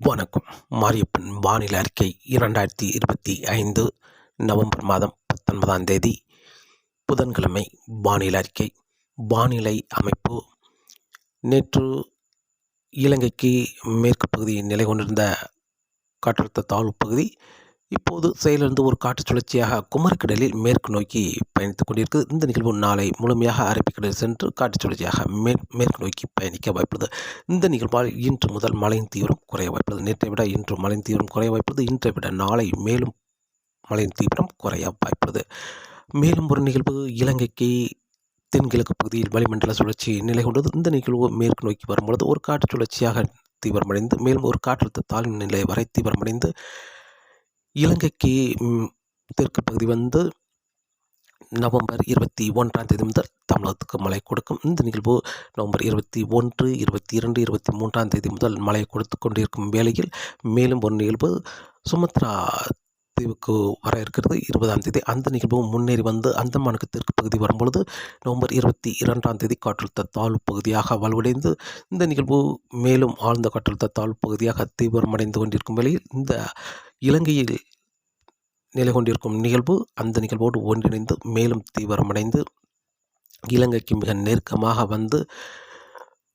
வணக்கம். மாரியப்பன் வானிலை அறிக்கை இரண்டாயிரத்தி இருபத்தி ஐந்து நவம்பர் மாதம் பத்தொன்பதாம் தேதி. புதன்கிழமை வானிலை அறிக்கை. வானிலை அமைப்பு. நேற்று இலங்கைக்கு மேற்கு பகுதியில் நிலை கொண்டிருந்த காற்றழுத்த தாழ்வு பகுதி இப்போது செயலிருந்து ஒரு காற்று சுழற்சியாக குமரிக்கடலில் மேற்கு நோக்கி பயணித்துக் கொண்டிருக்கு. இந்த நிகழ்வு நாளை முழுமையாக அரபிக்கடலில் சென்று காற்று சுழற்சியாக மே மேற்கு நோக்கி பயணிக்க வாய்ப்புள்ளது. இந்த நிகழ்வால் இன்று முதல் மழையின் தீவிரம் குறைய வாய்ப்புள்ளது. நேற்றை விட இன்று மழையின் தீவிரம் குறைய வாய்ப்புள்ளது. இன்றை விட நாளை மேலும் மழையின் தீவிரம் குறைய வாய்ப்புள்ளது. மேலும் ஒரு நிகழ்வு இலங்கைக்கு தென்கிழக்கு பகுதியில் வளிமண்டல சுழற்சி நிலை கொண்டது இந்த நிகழ்வு மேற்கு நோக்கி வரும்பொழுது ஒரு காற்று சுழற்சியாக தீவிரமடைந்து மேலும் ஒரு காற்றழுத்த தாழ்வு நிலை வரை தீவிரமடைந்து இலங்கைக்கு தெற்கு பகுதி வந்து நவம்பர் இருபத்தி ஒன்றாம் தேதி முதல் தமிழகத்துக்கு மழை கொடுக்கும். இந்த நிகழ்வு நவம்பர் இருபத்தி ஒன்று இருபத்தி இரண்டு இருபத்தி மூன்றாம் தேதி முதல் மழை கொடுத்து கொண்டிருக்கும் வேளையில் மேலும் ஒரு நிகழ்வு சுமத்ரா தீவுக்கு வர இருக்கிறது. இருபதாம் தேதி அந்த நிகழ்வு முன்னேறி வந்து அந்தமானுக்கு தெற்கு பகுதி வரும்பொழுது நவம்பர் இருபத்தி இரண்டாம் தேதி காற்றழுத்த தாழ்வு பகுதியாக வலுவடைந்து இந்த நிகழ்வு மேலும் ஆழ்ந்த காற்றழுத்த தாழ்வு பகுதியாக தீவிரமடைந்து கொண்டிருக்கும் வேளையில் இந்த இலங்கையில் நிலை கொண்டிருக்கும் நிகழ்வு அந்த நிகழ்வோடு ஒன்றிணைந்து மேலும் தீவிரமடைந்து இலங்கைக்கு மிக நெருக்கமாக வந்து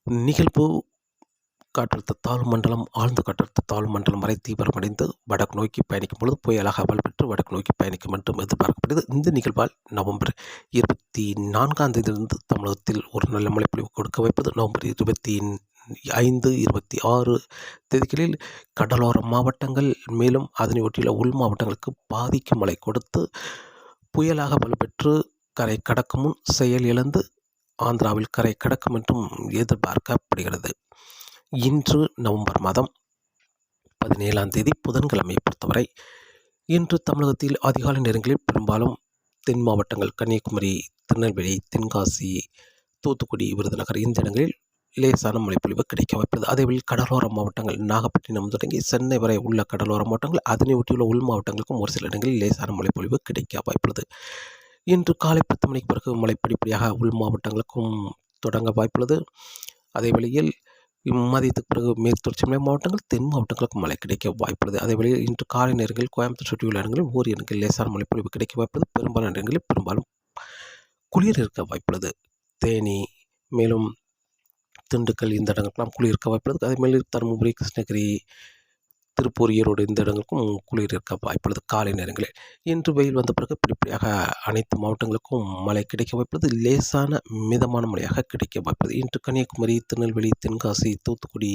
நிகழ்வு காற்றழுத்த தாழ்வு மண்டலம் ஆழ்ந்த காற்றழுத்த தாழ்வு மண்டலம் வரை தீவிரமடைந்து வடக்கு நோக்கி பயணிக்கும் பொழுது புயலாக வலுப்பெற்று வடக்கு நோக்கி பயணிக்கும் என்றும் எதிர்பார்க்கப்படுகிறது. இந்த நிகழ்வால் நவம்பர் இருபத்தி நான்காம் தேதியிலிருந்து தமிழகத்தில் ஒரு நல்ல மழைப்பொழிவு கொடுக்க வைப்பது நவம்பர் இருபத்தி ஐந்து இருபத்தி ஆறு தேதிகளில் கடலோர மாவட்டங்கள் மேலும் அதனை ஒட்டியுள்ள உள் மாவட்டங்களுக்கு பாதிக்கும் மழை கொடுத்து புயலாக வலுப்பெற்று கரை கடக்கும் முன் செயல் இழந்து ஆந்திராவில் கரை கடக்கும் என்றும் எதிர்பார்க்கப்படுகிறது. இன்று நவம்பர் மாதம் பதினேழாம் தேதி புதன்கிழமை பொறுத்தவரை இன்று தமிழகத்தில் அதிகாலை நேரங்களில் பெரும்பாலும் தென் மாவட்டங்கள் கன்னியாகுமரி திருநெல்வேலி தென்காசி தூத்துக்குடி விருதுநகர் இந்த இடங்களில் லேசான மழைப்பொழிவு கிடைக்க வாய்ப்புள்ளது. அதேபோல் கடலோர மாவட்டங்கள் நாகப்பட்டினம் தொடங்கி சென்னை வரை உள்ள கடலோர மாவட்டங்கள் அதனை ஒட்டியுள்ள உள் மாவட்டங்களுக்கும் ஒரு சில இடங்களில் லேசான மழைப்பொழிவு கிடைக்க வாய்ப்புள்ளது. இன்று காலை பத்து மணிக்கு பிறகு மழை படிப்படியாக உள் மாவட்டங்களுக்கும் தொடங்க வாய்ப்புள்ளது. அதே வேளையில் மதியத்துக்கு பிறகு மேற்கு தொடர்ச்சி மலை மாவட்டங்கள் தென் மாவட்டங்களுக்கு மழை கிடைக்க வாய்ப்புள்ளது. அதே வேளையில் இன்று காலை நேரங்களில் கோயம்புத்தூர் சுற்றியுள்ள இடங்களில் ஓர் இடங்களில் லேசான மழைப்பொழிவு கிடைக்க வாய்ப்புள்ளது. பெரும்பாலான இடங்களில் பெரும்பாலும் குளிர் இருக்க வாய்ப்புள்ளது. தேனி மேலும் திண்டுக்கல் இந்த இடங்களுக்கெல்லாம் குளிர் இருக்க வாய்ப்புள்ளது அதேமாதிரி தருமபுரி கிருஷ்ணகிரி திருப்பூர் ஈரோடு இந்த இடங்களுக்கும் குளிர் இருக்க வாய்ப்புள்ளது காலை நேரங்களில். இன்று வெயில் வந்த பிறகு படிப்படியாக அனைத்து மாவட்டங்களுக்கும் மழை கிடைக்க வாய்ப்புள்ளது. லேசான மிதமான மழையாக கிடைக்க வாய்ப்புள்ளது. இன்று கன்னியாகுமரி திருநெல்வேலி தென்காசி தூத்துக்குடி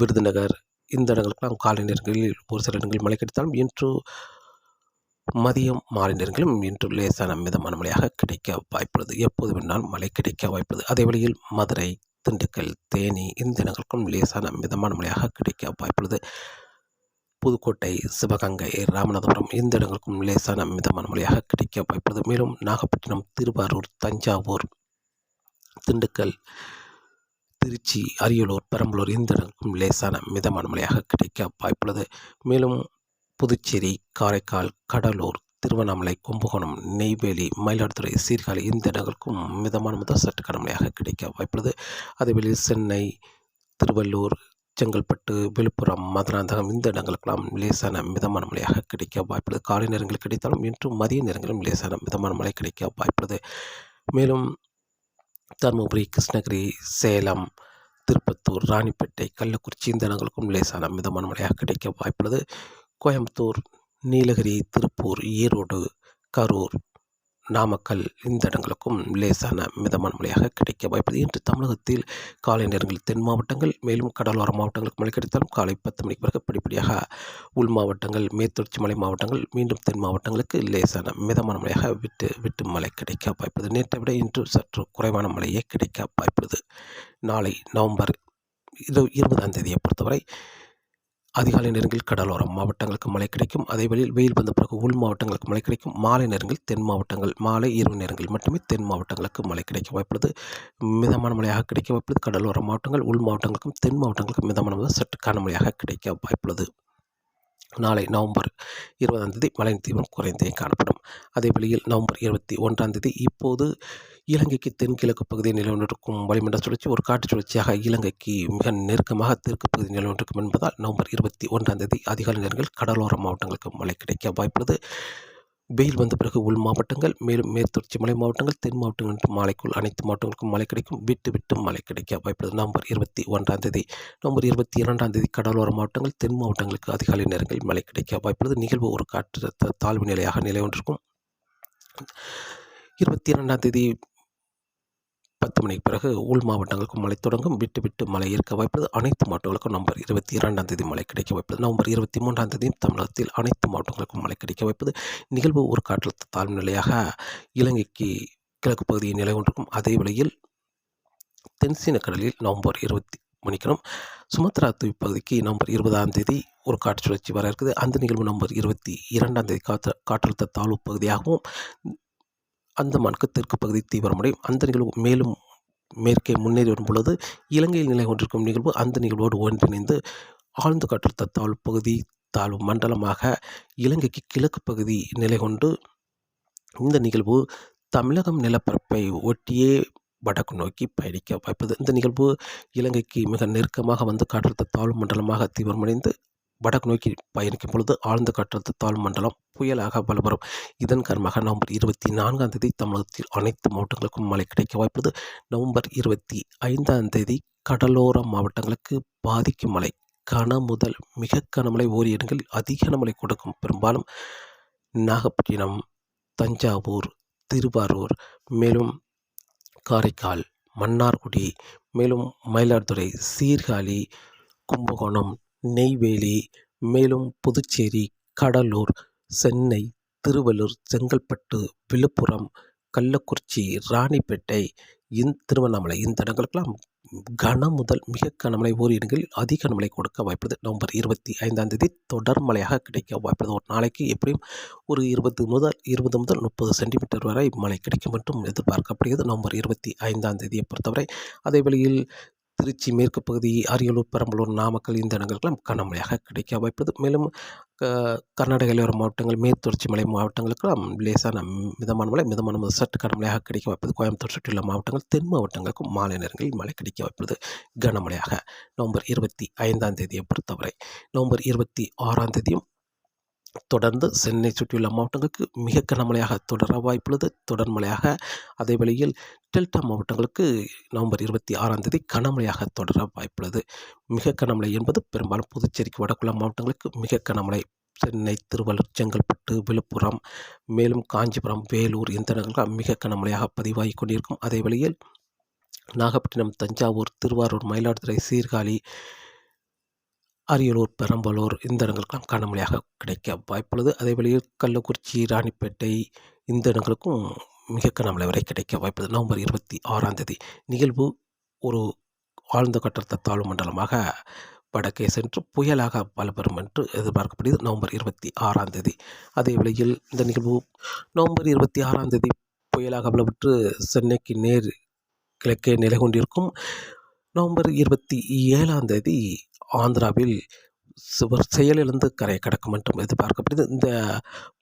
விருதுநகர் இந்த இடங்களுக்கெல்லாம் காலை நேரங்களில் ஒரு சில இடங்களில் மழை கிடைத்தாலும் இன்று மதியம் மாலை நேரங்களும் இன்று லேசான மிதமான மழையாக கிடைக்க வாய்ப்புள்ளது. எப்போது வேணாலும் மழை கிடைக்க வாய்ப்புள்ளது. அதே வழியில் மதுரை திண்டுக்கல் தேனி இந்த இடங்களுக்கும் லேசான மிதமான மழையாக கிடைக்க வாய்ப்புள்ளது. புதுக்கோட்டை சிவகங்கை ராமநாதபுரம் இந்த இடங்களுக்கும் லேசான மிதமான மழையாக கிடைக்க வாய்ப்புள்ளது. மேலும் நாகப்பட்டினம் திருவாரூர் தஞ்சாவூர் திண்டுக்கல் திருச்சி அரியலூர் பெரம்பலூர் இந்த இடங்களுக்கும் லேசான மிதமான மழையாக கிடைக்க வாய்ப்புள்ளது. மேலும் புதுச்சேரி காரைக்கால் கடலூர் திருவண்ணாமலை கும்பகோணம் நெய்வேலி மயிலாடுதுறை சீர்காழி இந்த இடங்களுக்கும் மிதமான முதல் சற்று கனமழையாக கிடைக்க வாய்ப்புள்ளது. அதேவேளை சென்னை திருவள்ளூர் செங்கல்பட்டு விழுப்புரம் மதுராந்தகம் இந்த இடங்களுக்கெல்லாம் லேசான மிதமான மழையாக கிடைக்க வாய்ப்புள்ளது. காலை நேரங்களில் கிடைத்தாலும் இன்றும் மதிய நேரங்களிலும் லேசான மிதமான மழை கிடைக்க வாய்ப்புள்ளது. மேலும் தருமபுரி கிருஷ்ணகிரி சேலம் திருப்பத்தூர் ராணிப்பேட்டை கள்ளக்குறிச்சி இந்த இடங்களுக்கும் லேசான மிதமான மழையாக கிடைக்க வாய்ப்புள்ளது. கோயம்புத்தூர் நீலகிரி திருப்பூர் ஈரோடு கரூர் நாமக்கல் இந்த இடங்களுக்கும் லேசான மிதமான மழையாக கிடைக்க வாய்ப்பது இன்று தமிழகத்தில் காலை நேரங்களில் தென் மாவட்டங்கள் மேலும் கடலோர மாவட்டங்களுக்கு மழை கிடைத்தாலும் காலை பத்து மணிக்கு பிறகு படிப்படியாக உள் மாவட்டங்கள் மேற்தொடர்ச்சி மலை மாவட்டங்கள் மீண்டும் தென் மாவட்டங்களுக்கு லேசான மிதமான மழையாக விட்டு விட்டு மழை கிடைக்க வாய்ப்பது நேற்றை விட இன்று சற்று குறைவான மழையே கிடைக்க வாய்ப்பது நாளை நவம்பர் இது இருபதாம் தேதியை பொறுத்தவரை அதிகாலை நேரங்களில் கடலோரம் மாவட்டங்களுக்கு மழை கிடைக்கும். அதே வழியில் வெயில் வந்த பிறகு உள் மாவட்டங்களுக்கு மழை கிடைக்கும். மாலை நேரங்களில் தென் மாவட்டங்கள் மாலை இரவு நேரங்களில் மட்டுமே தென் மாவட்டங்களுக்கு மழை கிடைக்க வாய்ப்புள்ளது. மிதமான மழையாக கிடைக்க வாய்ப்புள்ளது. கடலோர மாவட்டங்கள் உள் மாவட்டங்களுக்கும் தென் மாவட்டங்களுக்கும் மிதமான சற்று கனமழையாக கிடைக்க வாய்ப்புள்ளது. நாளை நவம்பர் இருபதாம் தேதி மழை தீவிரம் குறைந்தே காணப்படும். அதே வழியில் நவம்பர் இருபத்தி ஒன்றாம் தேதி இப்போது இலங்கைக்கு தென்கிழக்கு பகுதியில் நிலவொன்றிருக்கும் வளிமண்டல சுழற்சி ஒரு காற்று சுழற்சியாக இலங்கைக்கு மிக நெருக்கமாக தெற்கு பகுதி நிலவொன்றிருக்கும் என்பதால் நவம்பர் இருபத்தி ஒன்றாம் தேதி அதிகாலை நேரங்கள் கடலோர மாவட்டங்களுக்கு மழை கிடைக்க வாய்ப்புள்ளது. வெயில் வந்த பிறகு உள் மாவட்டங்கள் மேலும் மேற்தொடர்ச்சி மலை மாவட்டங்கள் தென் மாவட்டங்கள் மாலைக்குள் அனைத்து மாவட்டங்களுக்கும் மழை கிடைக்கும் விட்டு விட்டு மழை கிடைக்க வாய்ப்புள்ளது. நவம்பர் இருபத்தி ஒன்றாம் தேதி நவம்பர் இருபத்தி இரண்டாம் தேதி கடலோர மாவட்டங்கள் தென் மாவட்டங்களுக்கு அதிகாலை நேரங்களில் மழை கிடைக்க வாய்ப்புள்ளது. நிகழ்வு ஒரு காற்று தாழ்வு நிலையாக நிலை ஒன்றிருக்கும் இருபத்தி இரண்டாம் தேதி பத்து மணிக்கு பிறகு உள் மாவட்டங்களுக்கும் மழை தொடங்கும். விட்டு விட்டு மழை இருக்க வாய்ப்புள்ளது அனைத்து மாவட்டங்களுக்கும் நவம்பர் இருபத்தி இரண்டாம் தேதி மழை கிடைக்க வாய்ப்புள்ளது நவம்பர் இருபத்தி மூன்றாம் தேதி தமிழகத்தில் அனைத்து மாவட்டங்களுக்கும் மழை கிடைக்க வாய்ப்பது. நிகழ்வு ஒரு காற்றழுத்த தாழ்வு நிலையாக இலங்கைக்கு கிழக்கு பகுதியில் நிலை கொண்டிருக்கும். அதே வேளையில் தென்சீன கடலில் நவம்பர் இருபத்தி மணிக்கணும் சுமத்ரா தீவு பகுதிக்கு நவம்பர் இருபதாம் தேதி ஒரு காற்று சுழற்சி வர இருக்குது. அந்த நிகழ்வு நவம்பர் இருபத்தி இரண்டாம் தேதி காற்று காற்றழுத்த தாழ்வு பகுதியாகவும் அந்தமானுக்கு தெற்கு பகுதி தீவிரமடையும். அந்த நிகழ்வு மேலும் மேற்கே முன்னேறி வரும் பொழுது இலங்கையில் நிலை கொண்டிருக்கும் நிகழ்வு அந்த நிகழ்வோடு ஒன்றிணைந்து ஆழ்ந்த காற்றழுத்த தாழ்வு பகுதி தாழ்வு மண்டலமாக இலங்கைக்கு கிழக்கு பகுதி நிலை கொண்டு இந்த நிகழ்வு தமிழகம் நிலப்பரப்பை ஒட்டியே வடக்கு நோக்கி பயணிக்க வாய்ப்பது. இந்த நிகழ்வு இலங்கைக்கு மிக நெருக்கமாக வந்து காற்றழுத்த தாழ்வு மண்டலமாக தீவிரமடைந்து வடக்கு நோக்கி பயணிக்கும் பொழுது ஆழ்ந்த காற்றழுத்த தாழ்வு மண்டலம் புயலாக வலுப்பெறும். இதன் காரணமாக நவம்பர் இருபத்தி நான்காம் தேதி தமிழகத்தில் அனைத்து மாவட்டங்களுக்கும் மழை கிடைக்க வாய்ப்புள்ளது. நவம்பர் இருபத்தி ஐந்தாம் தேதி கடலோர மாவட்டங்களுக்கு பாதிக்கும் மழை. கன முதல் மிக கனமழை ஓரிரு இடங்களில் அதிக கனமழை கொடுக்கும். பெரும்பாலும் நாகப்பட்டினம் தஞ்சாவூர் திருவாரூர் மேலும் காரைக்கால் மன்னார்குடி மேலும் மயிலாடுதுறை சீர்காழி கும்பகோணம் நெய்வேலி மேலும் புதுச்சேரி கடலூர் சென்னை திருவள்ளூர் செங்கல்பட்டு விழுப்புரம் கள்ளக்குறிச்சி ராணிப்பேட்டை இந் திருவண்ணாமலை இந்த இடங்களுக்கெல்லாம் கன முதல் மிக கனமழை ஓர் இடங்களில் அதிக கனமழை கொடுக்க வாய்ப்புள்ளது. நவம்பர் இருபத்தி ஐந்தாம் தேதி தொடர் மழையாக கிடைக்க வாய்ப்புள்ளது. ஒரு நாளைக்கு எப்படியும் ஒரு இருபது முதல் இருபது முதல் முப்பது சென்டிமீட்டர் வரை மழை கிடைக்கும் என்றும் எதிர்பார்க்கப்படுகிறது. நவம்பர் இருபத்தி ஐந்தாம் தேதியை பொறுத்தவரை அதே வேளையில் திருச்சி மேற்கு பகுதி அரியலூர் பெரம்பலூர் நாமக்கல் இந்த இடங்களுக்கெல்லாம் கனமழையாக கிடைக்க வாய்ப்புள்ளது. மேலும் கர்நாடக எல்லையோர மாவட்டங்கள் மேற்குத்தொடர்ச்சி மலை மாவட்டங்களுக்கெல்லாம் லேசான மிதமான மழை மிதமான முதல் சற்று கனமழையாக கிடைக்க வாய்ப்பது கோயம்புத்தூர் சுற்றியுள்ள மாவட்டங்கள் தென் மாவட்டங்களுக்கும் மாலை நேரங்களில் மழை கிடைக்க வாய்ப்புள்ளது. கனமழையாக நவம்பர் இருபத்தி ஐந்தாம் தேதியை பொறுத்தவரை நவம்பர் இருபத்தி ஆறாம் தேதியும் தொடர்ந்து சென்னை சுற்றியுள்ள மாவட்டங்களுக்கு மிக கனமழையாக தொடர வாய்ப்புள்ளது. தொடர் மழையாக அதே வேளையில் டெல்டா மாவட்டங்களுக்கு நவம்பர் இருபத்தி ஆறாம் தேதி கனமழையாக தொடர வாய்ப்புள்ளது. மிக கனமழை என்பது பெரும்பாலும் புதுச்சேரிக்கு வடக்குள்ள மாவட்டங்களுக்கு மிக கனமழை. சென்னை திருவள்ளூர் செங்கல்பட்டு விழுப்புரம் மேலும் காஞ்சிபுரம் வேலூர் இந்த நகரங்கள் மிக கனமழையாக பதிவாகி கொண்டிருக்கும். அதே வேளையில் நாகப்பட்டினம் தஞ்சாவூர் திருவாரூர் மயிலாடுதுறை சீர்காழி அரியலூர் பெரம்பலூர் இந்த இடங்களுக்கெல்லாம் கனமழையாக கிடைக்க வாய்ப்புள்ளது. அதே வழியில் கள்ளக்குறிச்சி ராணிப்பேட்டை இந்த இடங்களுக்கும் மிக கனமழை வரை கிடைக்க வாய்ப்புள்ளது. நவம்பர் இருபத்தி ஆறாம் தேதி நிகழ்வு ஒரு ஆழ்ந்த கட்டத்த தாழ்வு மண்டலமாக வடக்கே சென்று புயலாக வலுப்பெறும் என்று எதிர்பார்க்கப்படுகிறது. நவம்பர் இருபத்தி ஆறாம் தேதி அதே வேளையில் இந்த நிகழ்வு நவம்பர் இருபத்தி ஆறாம் தேதி புயலாக வலுப்பெற்று சென்னைக்கு நேர் கிழக்கே நிலை கொண்டிருக்கும். நவம்பர் இருபத்தி ஏழாம் தேதி ஆந்திராவில் சுவர் செயலிழந்து கரையை கடக்கும் என்றும் எதிர்பார்க்கப்படுது இந்த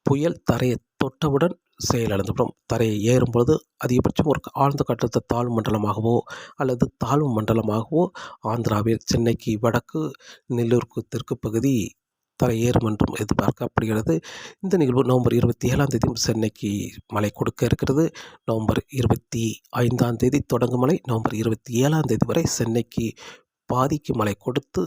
புயல் தரையை தொட்டவுடன் செயலிழந்துவிடும். தரையை ஏறும்பொழுது அதிகபட்சம் ஒரு ஆழ்ந்த கட்டத்த தாழ்வு மண்டலமாகவோ அல்லது தாழ்வு மண்டலமாகவோ ஆந்திராவில் சென்னைக்கு வடக்கு நெல்லூருக்கு தெற்கு பகுதி தரையேறும் என்றும் எதிர்பார்க்கப்படுகிறது. இந்த நிகழ்வு நவம்பர் இருபத்தி ஏழாம் தேதியும் சென்னைக்கு மழை கொடுக்க இருக்கிறது. நவம்பர் இருபத்தி ஐந்தாம் தேதி தொடங்கும் மழை. நவம்பர் இருபத்தி ஏழாம் தேதி வரை சென்னைக்கு பாதிக்கு மழை கொடுத்து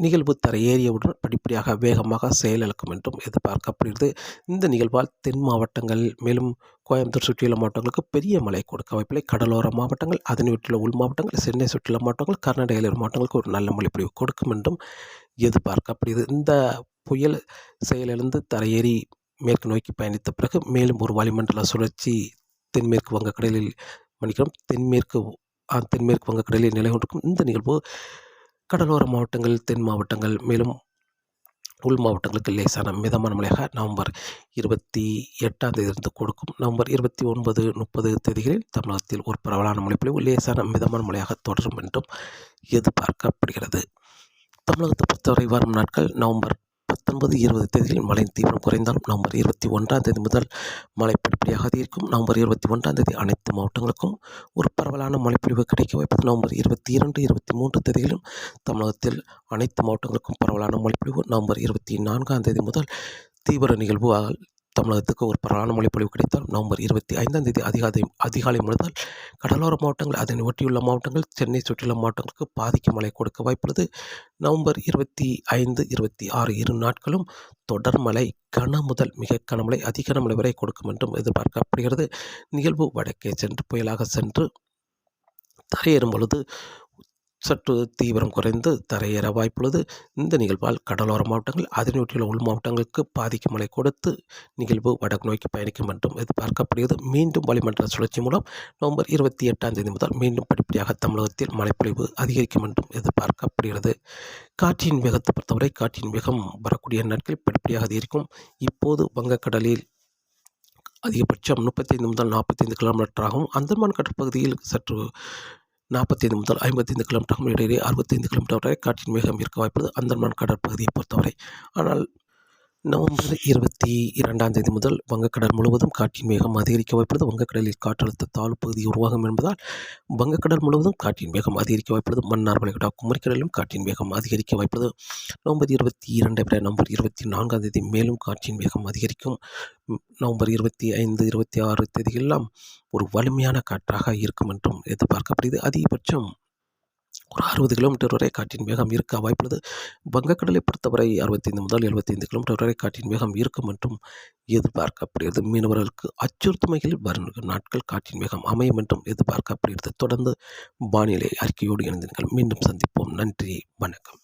நிகழ்வு ஏறியவுடன் படிப்படியாக வேகமாக செயலிழக்கும் என்றும் எதிர்பார்க்கப்படுகிறது. இந்த நிகழ்வால் தென் மாவட்டங்கள் மேலும் கோயம்புத்தூர் சுற்றியுள்ள மாவட்டங்களுக்கு பெரிய மழை கொடுக்க வாய்ப்பில்லை. கடலோர மாவட்டங்கள் அதனை விட்டுள்ள உள் மாவட்டங்கள் சென்னை சுற்றியுள்ள மாவட்டங்கள் கர்நாடக மாவட்டங்களுக்கு ஒரு நல்ல மழைப்பொழிவு கொடுக்கும் என்றும் எதிர்பார்க்கப்படுகிறது. இந்த புயல் செயலிழந்து தரையேறி மேற்கு நோக்கி பயணித்த பிறகு மேலும் ஒரு வளிமண்டல சுழற்சி தென்மேற்கு வங்கக்கடலில் மன்னிக்கிறோம் தென்மேற்கு தென்மேற்கு வங்கக்கடலில் நிலை கொண்டிருக்கும் இந்த நிகழ்வு கடலோர மாவட்டங்கள் தென் மாவட்டங்கள் மேலும் உள் மாவட்டங்களுக்கு லேசான மிதமான மழையாக நவம்பர் இருபத்தி எட்டாம் தேதியிலிருந்து கொடுக்கும். நவம்பர் இருபத்தி ஒன்பது முப்பது தேதிகளில் தமிழகத்தில் ஒரு பரவலான மழைப்பொழிவு லேசான மிதமான மழையாக தொடரும் என்றும் எதிர்பார்க்கப்படுகிறது. தமிழகத்தை பொறுத்தவரை வரும் நாட்கள் நவம்பர் பத்தொன்பது இருபது தேதிகளில் மழையின் தீவிரம் குறைந்தாலும் நவம்பர் இருபத்தி ஒன்றாம் தேதி முதல் மழை படிப்படியாக அதிகரிக்கும் நவம்பர் இருபத்தி ஒன்றாம் தேதி அனைத்து மாவட்டங்களுக்கும் ஒரு பரவலான மழைப்பொழிவு கிடைக்க வாய்ப்பது. நவம்பர் இருபத்தி இரண்டு இருபத்தி மூன்று தேதிகளிலும் தமிழகத்தில் அனைத்து மாவட்டங்களுக்கும் பரவலான மழைப்பொழிவு. நவம்பர் இருபத்தி நான்காம் தேதி முதல் தீவிர நிகழ்வு தமிழகத்துக்கு ஒரு பரவலான மொழிப்பொழிவு கிடைத்தால் நவம்பர் இருபத்தி ஐந்தாம் தேதி அதிகாலை அதிகாலை முதல் கடலோர மாவட்டங்கள் அதனை ஒட்டியுள்ள மாவட்டங்கள் சென்னை சுற்றியுள்ள மாவட்டங்களுக்கு பாதிக்கும் மழை கொடுக்க வாய்ப்புள்ளது. நவம்பர் இருபத்தி ஐந்து இருபத்தி ஆறு இரு நாட்களும் தொடர் மழை கன முதல் மிக கனமழை அதிக கனமழை வரை கொடுக்கும் என்றும் எதிர்பார்க்கப்படுகிறது. நிகழ்வு வடக்கே சென்று புயலாக சென்று தரையேறும் பொழுது சற்று தீவிரம் குறைந்து தரையேற வாய்ப்புள்ளது. இந்த நிகழ்வால் கடலோர மாவட்டங்கள் அதனையொட்டியுள்ள உள் மாவட்டங்களுக்கு பாதிக்கும் மழை கொடுத்து நிகழ்வு வடக்கு நோக்கி பயணிக்கும் என்றும் எதிர்பார்க்கப்படுகிறது. மீண்டும் வளிமண்டல சுழற்சி மூலம் நவம்பர் இருபத்தி எட்டாம் தேதி முதல் மீண்டும் படிப்படியாக தமிழகத்தில் மழைப்பொழிவு அதிகரிக்கும் என்றும் எதிர்பார்க்கப்படுகிறது. காற்றின் வேகத்தை பொறுத்தவரை காற்றின் வேகம் வரக்கூடிய நாட்களில் படிப்படியாக அதிகரிக்கும். இப்போது வங்கக்கடலில் அதிகபட்சம் முப்பத்தைந்து முதல் நாற்பத்தைந்து கிலோமீட்டர் ஆகும். அந்தமான் கடற்பகுதியில் சற்று நாற்பத்தைந்து முதல் ஐம்பத்தைந்து கிலோமீட்டர் இடையே அறுபத்தைந்து கிலோமீட்டர் வரை காற்றின் வேகம் இருக்க வாய்ப்புள்ளது. அந்தமான் கடற்பகுதியை பொறுத்தவரை. ஆனால் நவம்பர் இருபத்தி இரண்டாம் தேதி முதல் வங்கக்கடல் முழுவதும் காற்றின் வேகம் அதிகரிக்க வாய்ப்புள்ளது. வங்கக்கடலில் காற்றழுத்த தாழ்வு பகுதி உருவாகும் என்பதால் வங்கக்கடல் முழுவதும் காற்றின் வேகம் அதிகரிக்க வாய்ப்புள்ளது. மன்னார் வளைகுடா குமரிக்கடலிலும் காற்றின் வேகம் அதிகரிக்க வாய்ப்புள்ளது. நவம்பர் இருபத்தி இரண்டை விட நவம்பர் இருபத்தி நான்காம் தேதி மேலும் காற்றின் வேகம் அதிகரிக்கும். நவம்பர் இருபத்தி ஐந்து இருபத்தி ஆறு தேதியெல்லாம் ஒரு வலிமையான காற்றாக இருக்கும் என்றும் எதிர்பார்க்கப்படுகிறது. அதிகபட்சம் ஒரு அறுபது கிலோமீட்டர் வரை காற்றின் வேகம் இருக்க வாய்ப்புள்ளது. வங்கக்கடலை பொறுத்தவரை அறுபத்தைந்து முதல் எழுபத்தைந்து கிலோமீட்டர் வரை காற்றின் வேகம் இருக்கும் என்றும் எதிர்பார்க்கப்படுகிறது. மீனவர்களுக்கு அச்சுறுத்துமையில் வரும் நாட்கள் காற்றின் வேகம் அமையும் என்றும் எதிர்பார்க்கப்படுகிறது. தொடர்ந்து வானிலை அறிக்கையோடு இணைந்தீர்கள் மீண்டும் சந்திப்போம். நன்றி. வணக்கம்.